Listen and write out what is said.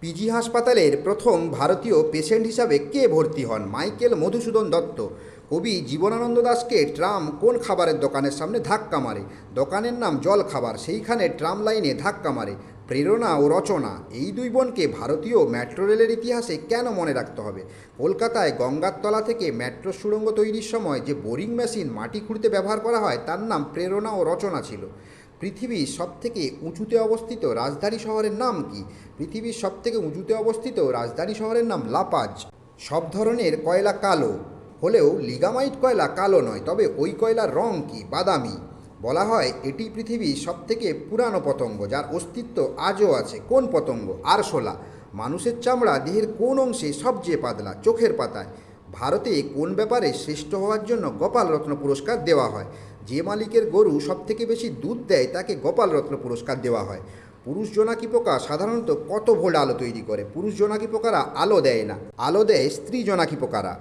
PG হাসপাতালের প্রথম ভারতীয় পেশেন্ট হিসাবে কে ভর্তি হন? মাইকেল মধুসূদন দত্ত। কবি জীবনানন্দ দাসকে ট্রাম কোন খাবারের দোকানের সামনে ধাক্কা মারে? দোকানের নাম জল খাবার সেইখানে ট্রাম লাইনে ধাক্কা মারে। প্রেরণা ও রচনা, এই দুই বোনকে ভারতীয় মেট্রো রেলের ইতিহাসে কেন মনে রাখতে হবে? কলকাতায় গঙ্গার তলা থেকে মেট্রো সুড়ঙ্গ তৈরির সময় যে বোরিং মেশিন মাটি খুঁড়তে ব্যবহার করা হয়, তার নাম প্রেরণা ও রচনা ছিল। পৃথিবীর সবথেকে উঁচুতে অবস্থিত রাজধানী শহরের নাম কি? পৃথিবীর সবথেকে উঁচুতে অবস্থিত রাজধানী শহরের নাম লাপাজ। সব ধরনের কয়লা কালো, হলেও লিগামাইট কয়লা কালো নয়, তবে ওই কয়লার রং কি? বাদামি। বলা হয় এটি পৃথিবীর সবথেকে পুরানো পতঙ্গ, যার অস্তিত্ব আজও আছে। কোন পতঙ্গ? আরশোলা। মানুষের চামড়া দেহের কোন অংশে সবচেয়ে পাতলা? চোখের পাতায়। ভারতে কোন ব্যাপারে শ্রেষ্ঠ হওয়ার জন্য গোপাল রত্ন পুরস্কার দেওয়া হয়? যে মালিকের গরু সবথেকে বেশি দুধ দেয় তাকে গোপাল রত্ন পুরস্কার দেওয়া হয়। পুরুষ জোনাকি পোকা সাধারণত কত ভোল্ট আলো তৈরি করে? পুরুষ জোনাকি পোকারা আলো দেয় না। আলো দেয় স্ত্রী জোনাকি পোকারা।